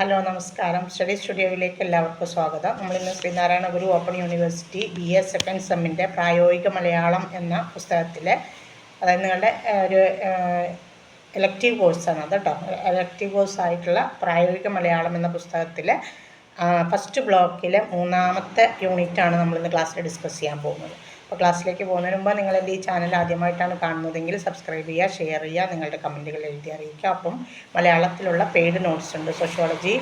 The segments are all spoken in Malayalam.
ഹലോ നമസ്കാരം. സ്റ്റഡി സ്റ്റുഡിയോയിലേക്ക് എല്ലാവർക്കും സ്വാഗതം. നമ്മളിന്ന് Sreenarayana Guru open university B A second സെമ്മിന്റെ പ്രായോഗിക മലയാളം എന്ന പുസ്തകത്തിലെ അതായത് നിങ്ങളുടെ ഒരു എലക്റ്റീവ് കോഴ്സാണ് അത് കേട്ടോ എലക്റ്റീവ് കോഴ്സായിട്ടുള്ള പ്രായോഗിക മലയാളം എന്ന പുസ്തകത്തിലെ ഫസ്റ്റ് ബ്ലോക്കിലെ മൂന്നാമത്തെ യൂണിറ്റാണ് നമ്മളിന്ന് ക്ലാസ്സിൽ ഡിസ്കസ് ചെയ്യാൻ പോകുന്നത്. അപ്പോൾ ക്ലാസ്സിലേക്ക് പോകുന്നതിന് മുമ്പ് നിങ്ങൾ എന്റെ ഈ ചാനൽ ആദ്യമായിട്ടാണ് കാണുന്നതെങ്കിൽ സബ്സ്ക്രൈബ് ചെയ്യുക ഷെയർ ചെയ്യുക നിങ്ങളുടെ കമന്റുകൾ എഴുതി അറിയിക്കുക. അപ്പം മലയാളത്തിലുള്ള പെയ്ഡ് നോട്ട്സ് ഉണ്ട്. സോഷ്യോളജി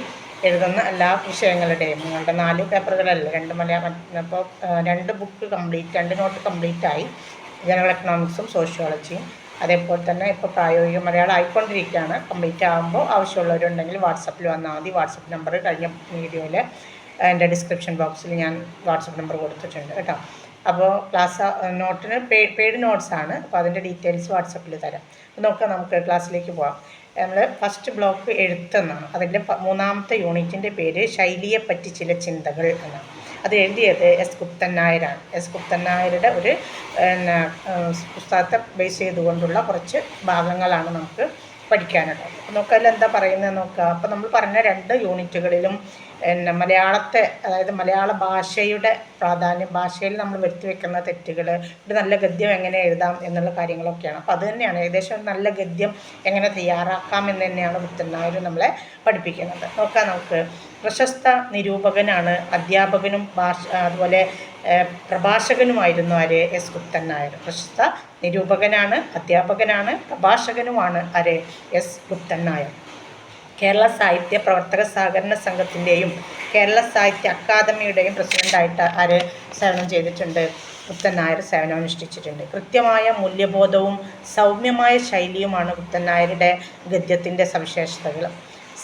എഴുതുന്ന എല്ലാ വിഷയങ്ങളുടെയും നിങ്ങളുടെ നാല് പേപ്പറുകളല്ല രണ്ട് മലയാളം അപ്പോൾ രണ്ട് ബുക്ക് കംപ്ലീറ്റ് രണ്ട് നോട്ട് കംപ്ലീറ്റ് ആയി ജനറൽ എക്കണോമിക്സും സോഷ്യോളജിയും അതേപോലെ തന്നെ ഇപ്പോൾ പ്രായോഗിക മലയാളം ആയിക്കൊണ്ടിരിക്കുകയാണ്. കംപ്ലീറ്റ് ആകുമ്പോൾ ആവശ്യമുള്ളവരുണ്ടെങ്കിൽ വാട്സപ്പിൽ വന്നാൽ മതി. വാട്സപ്പ് നമ്പർ കഴിഞ്ഞ വീഡിയോയിൽ എന്റെ ഡിസ്ക്രിപ്ഷൻ ബോക്സിൽ ഞാൻ വാട്സപ്പ് നമ്പർ കൊടുത്തിട്ടുണ്ട് കേട്ടോ. അപ്പോൾ ക്ലാസ് നോട്ടിന് പെയ്ഡ് നോട്ട്സ് ആണ്. അപ്പോൾ അതിന്റെ ഡീറ്റെയിൽസ് വാട്സപ്പിൽ തരാം. നോക്കാം നമുക്ക് ക്ലാസ്സിലേക്ക് പോകാം നമ്മൾ ഫസ്റ്റ് ബ്ലോക്ക് എഴുത്തെന്നാണ്. അതിന്റെ മൂന്നാമത്തെ യൂണിറ്റിന്റെ പേര് ശൈലിയെ പറ്റി ചില ചിന്തകൾ എന്നാണ്. അത് എഴുതിയത് എസ് ഗുപ്തൻ നായരാണ്. എസ് ഗുപ്തൻ നായരുടെ ഒരു പുസ്തകത്തെ ബേസ് ചെയ്തുകൊണ്ടുള്ള കുറച്ച് ഭാഗങ്ങളാണ് നമുക്ക് പഠിക്കാനുള്ളത് അപ്പോൾ നമുക്ക് അതിൽ എന്താ പറയുന്നത് നോക്കുക അപ്പോൾ നമ്മൾ പറഞ്ഞ രണ്ട് യൂണിറ്റുകളിലും പിന്നെ മലയാളത്തെ അതായത് മലയാള ഭാഷയുടെ പ്രാധാന്യം ഭാഷയിൽ നമ്മൾ വരുത്തി വെക്കുന്ന തെറ്റുകൾ ഒരു നല്ല ഗദ്യം എങ്ങനെ എഴുതാം എന്നുള്ള കാര്യങ്ങളൊക്കെയാണ്. അപ്പോൾ അത് തന്നെയാണ്. ഏകദേശം നല്ല ഗദ്യം എങ്ങനെ തയ്യാറാക്കാം എന്ന് തന്നെയാണ് പുത്തനായൂർ നമ്മളെ പഠിപ്പിക്കുന്നത്. നോക്കാം നമുക്ക്. പ്രശസ്ത നിരൂപകനാണ് അധ്യാപകനും ഭാഷ അതുപോലെ പ്രഭാഷകനുമായിരുന്നു ആര് എസ് ഗുപ്തൻ നായർ. പ്രശസ്ത നിരൂപകനാണ് അധ്യാപകനാണ് പ്രഭാഷകനുമാണ് ആര് എസ് ഗുപ്തൻ നായർ. കേരള സാഹിത്യ പ്രവർത്തക സഹകരണ സംഘത്തിന്റെയും കേരള സാഹിത്യ അക്കാദമിയുടെയും പ്രസിഡന്റായിട്ട് ആര് സേവനം ചെയ്തിട്ടുണ്ട്. ഗുപ്തൻ നായർ സേവനം അനുഷ്ഠിച്ചിട്ടുണ്ട് കൃത്യമായ മൂല്യബോധവും സൗമ്യമായ ശൈലിയുമാണ് ഗുപ്തൻ നായരുടെ ഗദ്യത്തിന്റെ സവിശേഷതകൾ.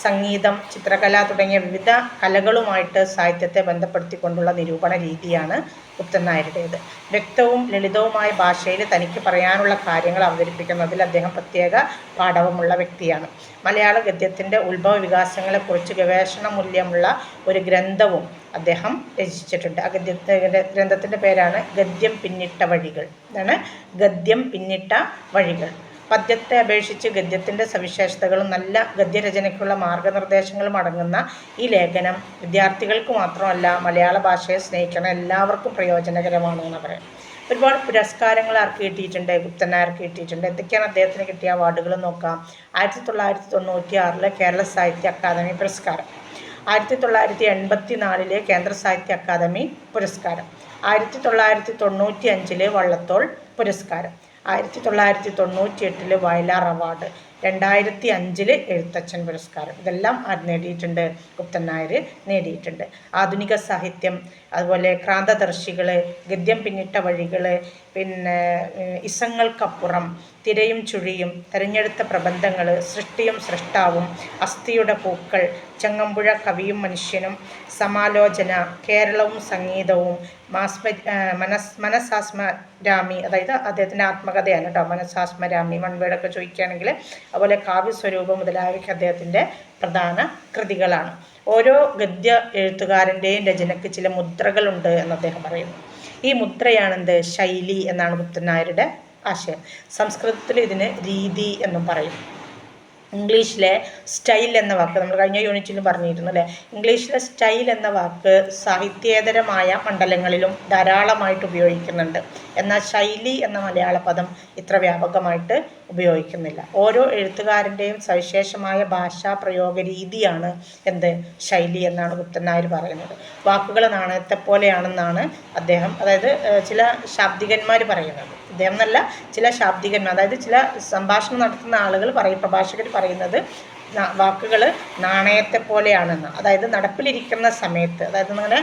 സംഗീതം ചിത്രകല തുടങ്ങിയ വിവിധ കലകളുമായിട്ട് സാഹിത്യത്തെ ബന്ധപ്പെടുത്തിക്കൊണ്ടുള്ള നിരൂപണ രീതിയാണ് പുത്തൻ നായരുടേത്. വ്യക്തവും ലളിതവുമായ ഭാഷയിൽ തനിക്ക് പറയാനുള്ള കാര്യങ്ങൾ അവതരിപ്പിക്കുന്നതിൽ അദ്ദേഹം പ്രത്യേക പാഠവുമുള്ള വ്യക്തിയാണ്. മലയാള ഗദ്യത്തിന്റെ ഉത്ഭവ വികാസങ്ങളെക്കുറിച്ച് ഗവേഷണ മൂല്യമുള്ള ഒരു ഗ്രന്ഥവും അദ്ദേഹം രചിച്ചിട്ടുണ്ട്. ആ ഗദ്യത്തെ ഗ്രന്ഥത്തിന്റെ പേരാണ് ഗദ്യം പിന്നിട്ട വഴികൾ. ഇതാണ് ഗദ്യം പിന്നിട്ട വഴികൾ. പദ്യത്തെ അപേക്ഷിച്ച് ഗദ്യത്തിന്റെ സവിശേഷതകളും നല്ല ഗദ്യരചനയ്ക്കുള്ള മാർഗനിർദ്ദേശങ്ങളും അടങ്ങുന്ന ഈ ലേഖനം വിദ്യാർത്ഥികൾക്ക് മാത്രമല്ല മലയാള ഭാഷയെ സ്നേഹിക്കുന്ന എല്ലാവർക്കും പ്രയോജനകരമാണ് എന്ന് പറയാം. ഒരുപാട് പുരസ്കാരങ്ങൾ ആർക്ക് കിട്ടിയിട്ടുണ്ട് ഗുപ്തൻ നായർക്ക് കിട്ടിയിട്ടുണ്ട് എന്തൊക്കെയാണ് അദ്ദേഹത്തിന് കിട്ടിയ അവാർഡുകൾ നോക്കാം. ആയിരത്തി തൊള്ളായിരത്തി തൊണ്ണൂറ്റി ആറിലെ കേരള സാഹിത്യ അക്കാദമി പുരസ്കാരം. ആയിരത്തി തൊള്ളായിരത്തി എൺപത്തി നാലിലെ കേന്ദ്ര സാഹിത്യ അക്കാദമി പുരസ്കാരം. ആയിരത്തി തൊള്ളായിരത്തി തൊണ്ണൂറ്റി അഞ്ചിലെ വള്ളത്തോൾ പുരസ്കാരം. ആയിരത്തി തൊള്ളായിരത്തി തൊണ്ണൂറ്റി എട്ടിൽ വയലാർ അവാർഡ്. രണ്ടായിരത്തി അഞ്ചിൽ എഴുത്തച്ഛൻ പുരസ്കാരം. ഇതെല്ലാം നേടിയിട്ടുണ്ട്. ഗുപ്തൻ നായർ നേടിയിട്ടുണ്ട്. ആധുനിക സാഹിത്യം അതുപോലെ ക്രാന്തദർശികൾ ഗദ്യം പിന്നിട്ട വഴികൾ പിന്നെ ഇസങ്ങൾക്കപ്പുറം തിരയും ചുഴിയും തെരഞ്ഞെടുത്ത പ്രബന്ധങ്ങൾ സൃഷ്ടിയും സൃഷ്ടാവും അസ്ഥിയുടെ പൂക്കൾ ചങ്ങമ്പുഴ കവിയും മനുഷ്യനും സമാലോചന കേരളവും സംഗീതവും മാസ്മ മനസ് മനസാസ്മരാമി അതായത് അദ്ദേഹത്തിന്റെ ആത്മകഥയാണ് കേട്ടോ മനസാസ്മരാമി വൺവേടൊക്കെ ചോദിക്കുകയാണെങ്കിൽ അതുപോലെ കാവ്യസ്വരൂപം മുതലായവയ്ക്ക് അദ്ദേഹത്തിന്റെ പ്രധാന കൃതികളാണ്. ഓരോ ഗദ്യ എഴുത്തുകാരന്റെയും രചനയ്ക്ക് ചില മുദ്രകളുണ്ട് എന്ന് അദ്ദേഹം പറയുന്നു. ഈ മുദ്രയാണെന്ത്? ശൈലി എന്നാണ് മുത്തനായരുടെ ആശയം. സംസ്കൃതത്തിൽ ഇതിന് രീതി എന്നും പറയും. ഇംഗ്ലീഷിലെ സ്റ്റൈൽ എന്ന വാക്ക് നമ്മൾ കഴിഞ്ഞ യൂണിറ്റിലും പറഞ്ഞിരുന്നു അല്ലേ? ഇംഗ്ലീഷിലെ സ്റ്റൈൽ എന്ന വാക്ക് സാഹിത്യേതരമായ മണ്ഡലങ്ങളിലും ധാരാളമായിട്ട് ഉപയോഗിക്കുന്നുണ്ട്. എന്നാൽ ശൈലി എന്ന മലയാള പദം ഇത്ര വ്യാപകമായിട്ട് ഉപയോഗിക്കുന്നില്ല. ഓരോ എഴുത്തുകാരന്റെയും സവിശേഷമായ ഭാഷാ പ്രയോഗ രീതിയാണ് എന്ത്? ശൈലി എന്നാണ് ഗുപ്തൻ നായർ പറയുന്നത്. വാക്കുകൾ നാണയത്തെ പോലെയാണെന്നാണ് അദ്ദേഹം അതായത് ചില ശാബ്ദികന്മാർ പറയുന്നത്. അദ്ദേഹം എന്നല്ല ചില ശാബ്ദികന്മാർ അതായത് ചില സംഭാഷണം നടത്തുന്ന ആളുകൾ പറയും പ്രഭാഷകർ പറയുന്നത് വാക്കുകൾ നാണയത്തെ പോലെയാണെന്ന്. അതായത് നടപ്പിലിരിക്കുന്ന സമയത്ത് അതായത് അങ്ങനെ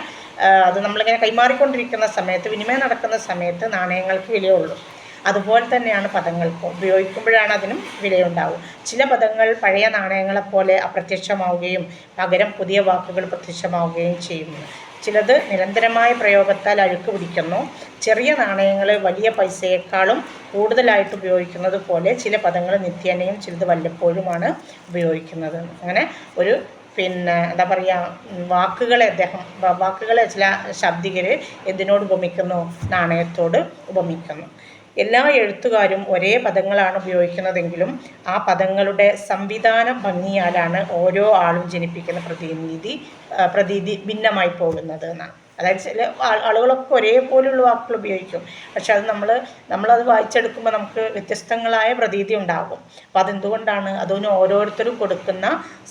അത് നമ്മളിങ്ങനെ കൈമാറിക്കൊണ്ടിരിക്കുന്ന സമയത്ത് വിനിമയം നടക്കുന്ന സമയത്ത് നാണയങ്ങൾക്ക് വിലയുള്ളൂ അതുപോലെ തന്നെയാണ് പദങ്ങൾക്കും. ഉപയോഗിക്കുമ്പോഴാണ് അതിനും വിലയുണ്ടാവും ചില പദങ്ങൾ പഴയ നാണയങ്ങളെപ്പോലെ അപ്രത്യക്ഷമാവുകയും പകരം പുതിയ വാക്കുകൾ പ്രത്യക്ഷമാവുകയും ചെയ്യുന്നു. ചിലത് നിരന്തരമായ പ്രയോഗത്താൽ അഴുക്ക് പിടിക്കുന്നു. ചെറിയ നാണയങ്ങൾ വലിയ പൈസയേക്കാളും കൂടുതലായിട്ട് ഉപയോഗിക്കുന്നത് പോലെ ചില പദങ്ങൾ നിത്യേനയും ചിലത് വല്ലപ്പോഴുമാണ് ഉപയോഗിക്കുന്നത്. അങ്ങനെ ഒരു പിന്നെ എന്താ പറയുക വാക്കുകളെ അദ്ദേഹം വാക്കുകളെ ചില ശബ്ദികർ എന്തിനോട് ഉപമിക്കുന്നു? നാണയത്തോട് ഉപമിക്കുന്നു. എല്ലാ എഴുത്തുകാരും ഒരേ പദങ്ങളാണ് ഉപയോഗിക്കുന്നതെങ്കിലും ആ പദങ്ങളുടെ സംവിധാന ഭംഗിയാലാണ് ഓരോ ആളും ജനിപ്പിക്കുന്ന പ്രതിനിധി പ്രതീതി ഭിന്നമായി പോകുന്നത് എന്നാണ്. അതായത് ചില ആളുകളൊക്കെ ഒരേപോലെയുള്ള വാക്കുകൾ ഉപയോഗിക്കും. പക്ഷെ അത് നമ്മൾ നമ്മളത് വായിച്ചെടുക്കുമ്പോൾ നമുക്ക് വ്യത്യസ്തങ്ങളായ പ്രതീതി ഉണ്ടാകും. അപ്പോൾ അതെന്തുകൊണ്ടാണ്? അതിന് ഓരോരുത്തരും കൊടുക്കുന്ന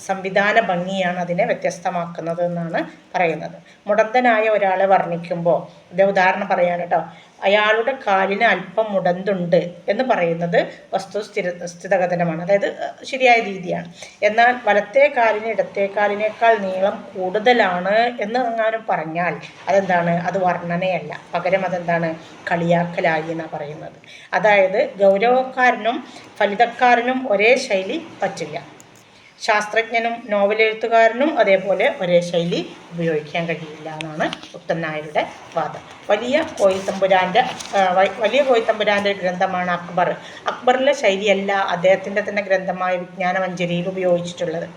സംവിധാന ഭംഗിയാണ് അതിനെ വ്യത്യസ്തമാക്കുന്നത് എന്നാണ് പറയുന്നത്. മുടന്തനായ ഒരാളെ വർണിക്കുമ്പോൾ ഇതേ ഉദാഹരണം പറയാൻ കേട്ടോ. അയാളുടെ കാലിന് അല്പം മുടന്തുണ്ട് എന്ന് പറയുന്നത് വസ്തു സ്ഥിര സ്ഥിതകഥനമാണ്. അതായത് ശരിയായ രീതിയാണ്. എന്നാൽ വലത്തെ കാലിന് ഇടത്തേ കാലിനേക്കാൾ നീളം കൂടുതലാണ് എന്ന് എങ്ങാനും പറഞ്ഞാൽ അതെന്താണ്? അത് വർണനയല്ല. പകരം അതെന്താണ്? കളിയാക്കലായി എന്നാണ് പറയുന്നത്. അതായത് ഗൗരവക്കാരനും ഫലിതക്കാരനും ഒരേ ശൈലി പറ്റില്ല. ശാസ്ത്രജ്ഞനും നോവലെഴുത്തുകാരനും അതേപോലെ ഒരേ ശൈലി ഉപയോഗിക്കാൻ കഴിയില്ല എന്നാണ് പുത്തൻ നായരുടെ വാദം. വലിയ കോയിത്തമ്പുരാന്റെ വലിയ കോയിത്തമ്പുരാന്റെ ഗ്രന്ഥമാണ് അക്ബർ. അക്ബറിലെ ശൈലിയല്ല അദ്ദേഹത്തിന്റെ തന്നെ ഗ്രന്ഥമായ വിജ്ഞാനമഞ്ജരിയിൽ ഉപയോഗിച്ചിട്ടുള്ളത്.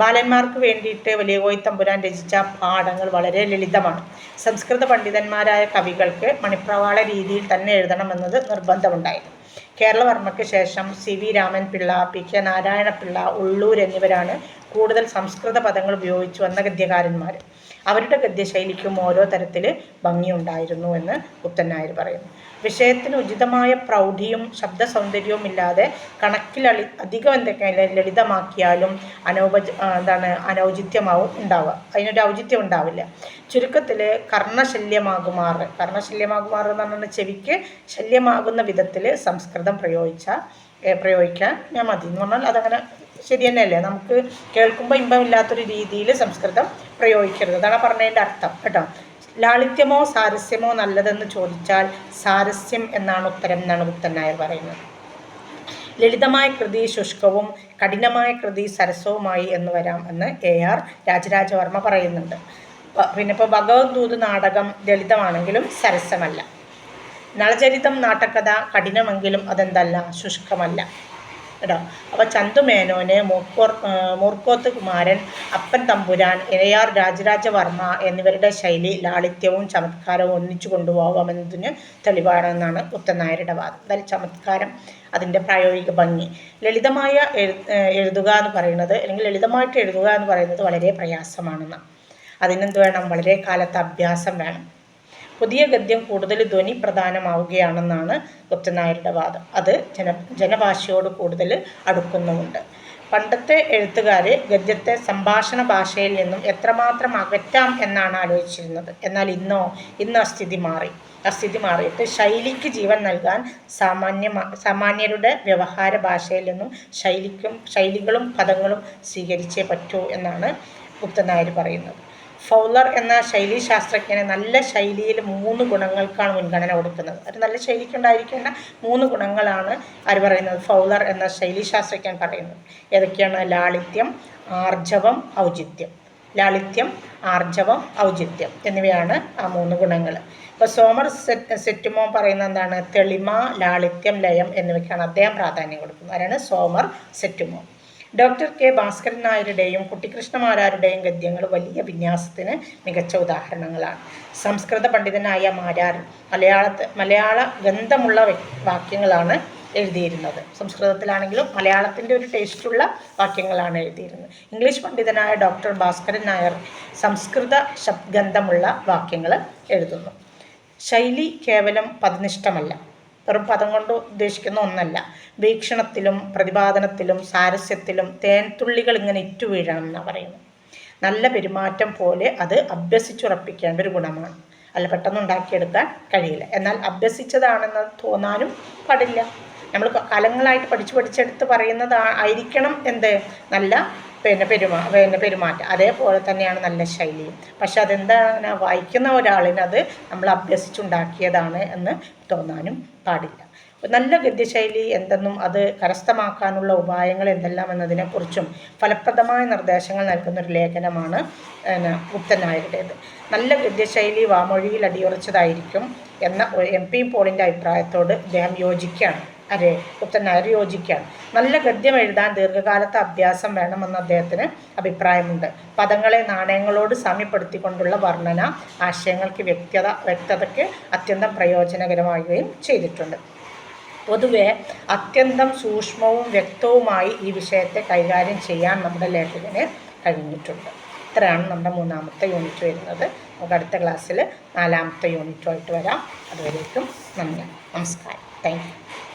ബാലന്മാർക്ക് വേണ്ടിയിട്ട് വലിയ കോയിത്തമ്പുരാൻ രചിച്ച പാഠങ്ങൾ വളരെ ലളിതമാണ്. സംസ്കൃത പണ്ഡിതന്മാരായ കവികൾക്ക് മണിപ്രവാള രീതിയിൽ തന്നെ എഴുതണമെന്നത് നിർബന്ധമുണ്ടായിരുന്നു. കേരളവർമ്മയ്ക്ക് ശേഷം സി വി രാമൻ പിള്ള പി കെ നാരായണപിള്ള ഉള്ളൂർ എന്നിവരാണ് കൂടുതൽ സംസ്കൃത പദങ്ങൾ ഉപയോഗിച്ചു വന്ന ഗദ്യകാരന്മാർ അവരുടെ ഗദ്യശൈലിക്കും ഓരോ തരത്തിൽ ഭംഗിയുണ്ടായിരുന്നു എന്ന് ഉത്തൻ നായർ പറയുന്നു. വിഷയത്തിന് ഉചിതമായ പ്രൗഢിയും ശബ്ദ സൗന്ദര്യവും ഇല്ലാതെ കണക്കിലളി അധികം എന്തൊക്കെ ലളിതമാക്കിയാലും അനൗപച എന്താണ് അനൗചിത്യമാവും ഉണ്ടാവുക. അതിനൊരു ഔചിത്യം ഉണ്ടാവില്ല. ചുരുക്കത്തിൽ കർണശല്യമാകുമാറ്. കർണശല്യമാകുമാറ് എന്ന് പറഞ്ഞാൽ ചെവിക്ക് ശല്യമാകുന്ന വിധത്തിൽ സംസ്കൃതം പ്രയോഗിച്ച പ്രയോഗിക്കാൻ ഞാൻ മതി എന്ന് പറഞ്ഞാൽ അതങ്ങനെ ശരി തന്നെയല്ലേ? നമുക്ക് കേൾക്കുമ്പോൾ ഇമ്പമില്ലാത്തൊരു രീതിയിൽ സംസ്കൃതം പ്രയോഗിക്കരുത്. അതാണ് പറഞ്ഞതിന്റെ അർത്ഥം കേട്ടോ. ലാളിത്യമോ സാരസ്യമോ നല്ലതെന്ന് ചോദിച്ചാൽ സാരസ്യം എന്നാണ് ഉത്തരം എന്നാണ് ഗുപ്തൻ നായർ പറയുന്നത്. ലളിതമായ കൃതി ശുഷ്കവും കഠിനമായ കൃതി സരസവുമായി എന്ന് വരാം എന്ന് എ ആർ രാജരാജവർമ്മ പറയുന്നുണ്ട്. പിന്നെ ഇപ്പോൾ ഭഗവത് നാടകം ലളിതമാണെങ്കിലും സരസമല്ല. നളചരിതം നാട്ടക്കഥ കഠിനമെങ്കിലും അതെന്തല്ല ശുഷ്കമല്ല. കേട്ടോ അപ്പോൾ ചന്തുമേനോന് മൂർക്കോർ മൂർക്കോത്ത് കുമാരൻ അപ്പൻ തമ്പുരാൻ ഇരയാർ രാജരാജവർമ്മ എന്നിവരുടെ ശൈലി ലാളിത്യവും ചമത്കാരവും ഒന്നിച്ചു കൊണ്ടുപോകാമെന്നതിന് തെളിവാണെന്നാണ് പുത്തനായരുടെ വാദം. അതായത് ചമത്കാരം അതിന്റെ പ്രായോഗിക ഭംഗി. ലളിതമായ എഴു എഴുതുക എന്ന് പറയുന്നത് അല്ലെങ്കിൽ ലളിതമായിട്ട് എഴുതുക എന്ന് പറയുന്നത് വളരെ പ്രയാസമാണെന്ന് അതിനെന്ത് വേണം? വളരെ കാലത്ത് അഭ്യാസം വേണം. പുതിയ ഗദ്യം കൂടുതൽ ധ്വനി പ്രധാനമാവുകയാണെന്നാണ് ഗുപ്തനായരുടെ വാദം. അത് ജന ജനഭാഷയോട് കൂടുതൽ അടുക്കുന്നുമുണ്ട്. പണ്ടത്തെ എഴുത്തുകാർ ഗദ്യത്തെ സംഭാഷണ ഭാഷയിൽ നിന്നും എത്രമാത്രം അകറ്റാം എന്നാണ് ആലോചിച്ചിരുന്നത്. എന്നാൽ ഇന്നോ ഇന്ന് ആ സ്ഥിതി മാറി. ആ സ്ഥിതി മാറിയിട്ട് ശൈലിക്ക് ജീവൻ നൽകാൻ സാമാന്യ സാമാന്യരുടെ വ്യവഹാര ഭാഷയിൽ നിന്നും ശൈലിക്കും ശൈലികളും പദങ്ങളും സ്വീകരിച്ചേ പറ്റൂ എന്നാണ് ഗുപ്തനായർ പറയുന്നത്. ഫൗലർ എന്ന ശൈലി ശാസ്ത്രജ്ഞനെ നല്ല ശൈലിയിൽ മൂന്ന് ഗുണങ്ങൾക്കാണ് മുൻഗണന കൊടുക്കുന്നത്. ഒരു നല്ല ശൈലിക്കുണ്ടായിരിക്കേണ്ട മൂന്ന് ഗുണങ്ങളാണ് ആര് പറയുന്നത്. ഫൗലർ എന്ന ശൈലി ശാസ്ത്രജ്ഞൻ പറയുന്നത്. ഏതൊക്കെയാണ്? ലാളിത്യം ആർജവം ഔചിത്യം. ലാളിത്യം ആർജവം ഔചിത്യം എന്നിവയാണ് ആ മൂന്ന് ഗുണങ്ങൾ. ഇപ്പോൾ സോമർ സെറ്റ് സെറ്റുമോ പറയുന്ന എന്താണ്? തെളിമ ലാളിത്യം ലയം എന്നിവയ്ക്കാണ് അദ്ദേഹം പ്രാധാന്യം കൊടുക്കുന്നത്. ആരാണ്? സോമർ സെറ്റുമോ ഡോക്ടർ കെ ഭാസ്കരൻ നായരുടെയും കുട്ടിക്കൃഷ്ണമാരാരുടെയും ഗദ്യങ്ങൾ വലിയ വിന്യാസത്തിന് മികച്ച ഉദാഹരണങ്ങളാണ്. സംസ്കൃത പണ്ഡിതനായ മാരാർ മലയാളത്തെ മലയാള ഗന്ധമുള്ള വാക്യങ്ങളാണ് എഴുതിയിരുന്നത്. സംസ്കൃതത്തിലാണെങ്കിലും മലയാളത്തിന്റെ ഒരു ടേസ്റ്റുള്ള വാക്യങ്ങളാണ് എഴുതിയിരുന്നത്. ഇംഗ്ലീഷ് പണ്ഡിതനായ ഡോക്ടർ ഭാസ്കരൻ നായർ സംസ്കൃത ശബ്ദഗന്ധമുള്ള വാക്യങ്ങൾ എഴുതുന്നു. ശൈലി കേവലം പദനിഷ്ഠമല്ല വെറും പദം കൊണ്ട് ഉദ്ദേശിക്കുന്ന ഒന്നല്ല. വീക്ഷണത്തിലും പ്രതിപാദനത്തിലും സാരസ്യത്തിലും തേൻതുള്ളികൾ ഇങ്ങനെ ഇറ്റു വീഴണം എന്നാണ് പറയുന്നത്. നല്ല പെരുമാറ്റം പോലെ അത് അഭ്യസിച്ചുറപ്പിക്കേണ്ട ഒരു ഗുണമാണ്. അല്ല പെട്ടെന്ന് ഉണ്ടാക്കിയെടുക്കാൻ കഴിയില്ല. എന്നാൽ അഭ്യസിച്ചതാണെന്ന് തോന്നാനും പാടില്ല. നമ്മൾ കാലങ്ങളായിട്ട് പഠിച്ചു പഠിച്ചെടുത്ത് പറയുന്നത് ആയിരിക്കണം എന്ത്? നല്ല പിന്നെ പെരുമാ പിന്നെ പെരുമാറ്റം. അതേപോലെ തന്നെയാണ് നല്ല ശൈലിയും പക്ഷെ അതെന്താണ് വായിക്കുന്ന ഒരാളിനത് നമ്മൾ അഭ്യസിച്ചുണ്ടാക്കിയതാണ് എന്ന് തോന്നാനും പാടില്ല. നല്ല ഗദ്യശൈലി എന്തെന്നും അത് കരസ്ഥമാക്കാനുള്ള ഉപായങ്ങൾ എന്തെല്ലാം എന്നതിനെക്കുറിച്ചും ഫലപ്രദമായ നിർദ്ദേശങ്ങൾ നൽകുന്ന ഒരു ലേഖനമാണ് ഗുപ്തൻ നല്ല ഗദ്യശൈലി വാമൊഴിയിൽ അടിയുറച്ചതായിരിക്കും എന്ന എം പി പോളിന്റെ അഭിപ്രായത്തോട് അദ്ദേഹം യോജിക്കുകയാണ്. അരെ നായർ യോജിക്കുകയാണ് നല്ല ഗദ്യം എഴുതാൻ ദീർഘകാലത്തെ അഭ്യാസം വേണമെന്ന് അദ്ദേഹത്തിന് അഭിപ്രായമുണ്ട്. പദങ്ങളെ നാണയങ്ങളോട് സാമ്യപ്പെടുത്തിക്കൊണ്ടുള്ള വർണന ആശയങ്ങൾക്ക് വ്യക്തത വ്യക്തതയ്ക്ക് അത്യന്തം പ്രയോജനകരമാവുകയും ചെയ്തിട്ടുണ്ട്. പൊതുവെ അത്യന്തം സൂക്ഷ്മവും വ്യക്തവുമായി ഈ വിഷയത്തെ കൈകാര്യം ചെയ്യാൻ നമ്മുടെ ലേഖകന് കഴിഞ്ഞിട്ടുണ്ട്. ഇത്രയാണ് നമ്മുടെ മൂന്നാമത്തെ യൂണിറ്റ് വരുന്നത്. നമുക്ക് അടുത്ത ക്ലാസ്സിൽ നാലാമത്തെ യൂണിറ്റുമായിട്ട് വരാം. അതുവരേക്കും നന്ദി. നമസ്കാരം. താങ്ക്